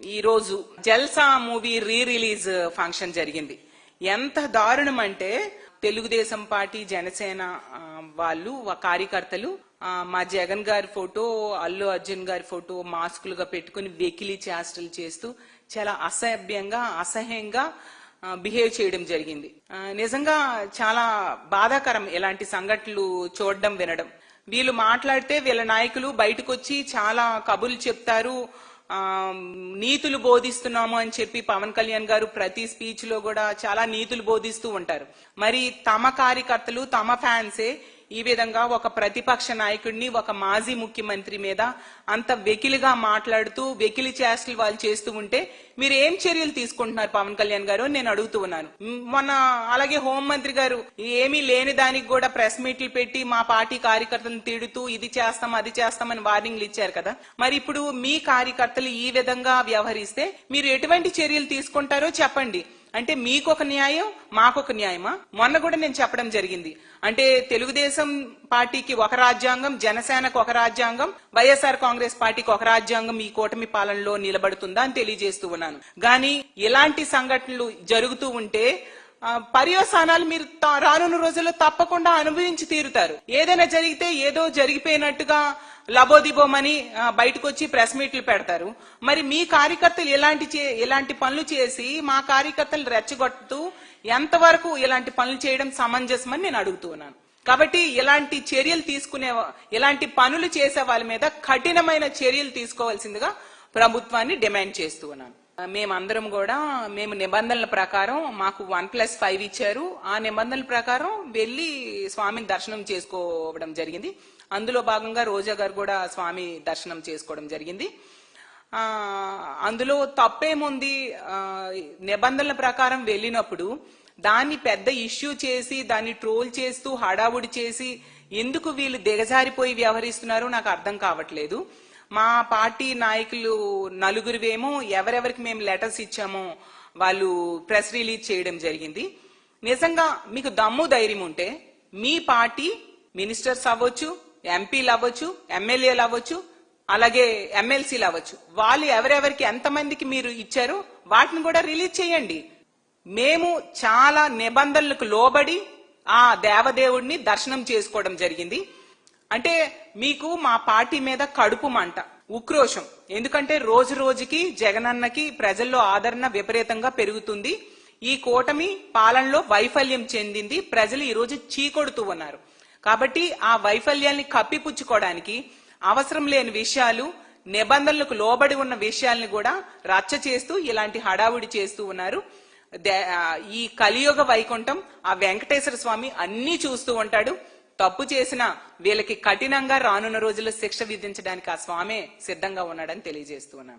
ఈ రోజు Jalsa movie re release function జరిగింది. ఎంత దారుణం అంటే తెలుగుదేశం పార్టీ జనసేన వాళ్ళు కార్యకర్తలు మా జగన్ గారి ఫోటో అల్లు అర్జున్ గారి ఫోటో మాస్కులుగా పెట్టుకుని వెకిలి చేష్టలు చేస్తూ చాలా అసభ్యంగా అసహ్యంగా బిహేవ్ చేయడం జరిగింది. నిజంగా చాలా బాధాకరం ఇలాంటి సంఘటనలు చూడడం వినడం. వీళ్ళు మాట్లాడితే వీళ్ళ నాయకులు బయటకు వచ్చి చాలా కబుర్లు చెప్తారు. నీతులు బోధిస్తున్నాము అని చెప్పి పవన్ కళ్యాణ్ గారు ప్రతి స్పీచ్లో కూడా చాలా నీతులు బోధిస్తూ ఉంటారు. మరి తమ కార్యకర్తలు తమ ఫ్యాన్సే ఈ విధంగా ఒక ప్రతిపక్ష నాయకుడిని ఒక మాజీ ముఖ్యమంత్రి మీద అంత వెకిలిగా మాట్లాడుతూ వెకిలి చేష్టలు వాళ్ళు చేస్తూ ఉంటే మీరు ఏం చర్యలు తీసుకుంటున్నారు పవన్ కళ్యాణ్ గారు నేను అడుగుతూ ఉన్నాను. మొన్న అలాగే హోంమంత్రి గారు ఏమీ లేని దానికి కూడా ప్రెస్ మీట్లు పెట్టి మా పార్టీ కార్యకర్తలను తిడుతూ ఇది చేస్తాం అది చేస్తామని వార్నింగ్లు ఇచ్చారు కదా. మరి ఇప్పుడు మీ కార్యకర్తలు ఈ విధంగా వ్యవహరిస్తే మీరు ఎటువంటి చర్యలు తీసుకుంటారో చెప్పండి. అంటే మీకు ఒక న్యాయం మాకొక న్యాయమా? మొన్న కూడా నేను చెప్పడం జరిగింది. అంటే తెలుగుదేశం పార్టీకి ఒక రాజ్యాంగం జనసేనకు ఒక రాజ్యాంగం వైఎస్ఆర్ కాంగ్రెస్ పార్టీకి ఒక రాజ్యాంగం ఈ కూటమి పాలనలో నిలబడుతుందా అని తెలియజేస్తూ ఉన్నాను. గాని ఇలాంటి సంఘటనలు జరుగుతూ ఉంటే పర్యవసానాలు మీరు తా- రానున్న రోజుల్లో తప్పకుండా అనుభవించి తీరుతారు. ఏదైనా జరిగితే ఏదో జరిగిపోయినట్టుగా లబోదిబోమని బయటకు వచ్చి ప్రెస్ మీట్లు పెడతారు. మరి మీ కార్యకర్తలు ఎలాంటి చే- ఎలాంటి పనులు చేసి మా కార్యకర్తలు రెచ్చగొట్టుతూ ఎంతవరకు ఇలాంటి పనులు చేయడం సమంజసమని నేను అడుగుతున్నాను కాబట్టి ఇలాంటి చర్యలు తీసుకునే ఇలాంటి పనులు చేసే వాళ్ళ మీద కఠినమైన చర్యలు తీసుకోవాల్సిందిగా ప్రభుత్వాన్ని డిమాండ్ చేస్తూ ఉన్నాను. మేమందరం కూడా మేము నిబంధనల ప్రకారం మాకు వన్ ప్లస్ ఫైవ్ ఇచ్చారు. ఆ నిబంధనల ప్రకారం వెళ్ళి స్వామిని దర్శనం చేసుకోవడం జరిగింది. అందులో భాగంగా రోజా గారు కూడా స్వామి దర్శనం చేసుకోవడం జరిగింది. అందులో తప్పేముంది? నిబంధనల ప్రకారం వెళ్ళినప్పుడు దాన్ని పెద్ద ఇష్యూ చేసి దాన్ని ట్రోల్ చేస్తూ హడావుడి చేసి ఎందుకు వీళ్ళు దిగజారిపోయి వ్యవహరిస్తున్నారో నాకు అర్థం కావట్లేదు. మా పార్టీ నాయకులు నలుగురివేమో ఎవరెవరికి మేము లెటర్స్ ఇచ్చామో వాళ్ళు ప్రెస్ రిలీజ్ చేయడం జరిగింది. నిజంగా మీకు దమ్ము ధైర్యం ఉంటే మీ పార్టీ మినిస్టర్స్ అవ్వచ్చు ఎంపీలు అవ్వచ్చు ఎమ్మెల్యేలు అవ్వచ్చు అలాగే ఎమ్మెల్సీలు అవ్వచ్చు. వాళ్ళు ఎవరెవరికి ఎంతమందికి మీరు ఇచ్చారో వాటిని కూడా రిలీజ్ చేయండి. మేము చాలా నిబంధనలకు లోబడి ఆ దేవదేవుడిని దర్శనం చేసుకోవడం జరిగింది. అంటే మీకు మా పార్టీ మీద కడుపు మంట ఉక్రోషం. ఎందుకంటే రోజు రోజుకి జగనన్నకి ప్రజల్లో ఆదరణ విపరీతంగా పెరుగుతుంది. ఈ కూటమి పాలనలో వైఫల్యం చెందింది. ప్రజలు ఈరోజు చీకొడుతూ ఉన్నారు. కాబట్టి ఆ వైఫల్యాన్ని కప్పిపుచ్చుకోవడానికి అవసరం లేని విషయాలు నిబంధనలకు లోబడి ఉన్న విషయాల్ని కూడా రచ్చ చేస్తూ ఇలాంటి హడావుడి చేస్తూ ఉన్నారు. దే- ఈ కలియుగ వైకుంఠం ఆ వెంకటేశ్వర స్వామి అన్నీ చూస్తూ ఉంటాడు. తప్పు చేసిన వీళ్ళకి కఠినంగా రానున్న రోజుల్లో శిక్ష విధించడానికి ఆ స్వామే సిద్ధంగా ఉన్నాడని తెలియజేస్తున్నాను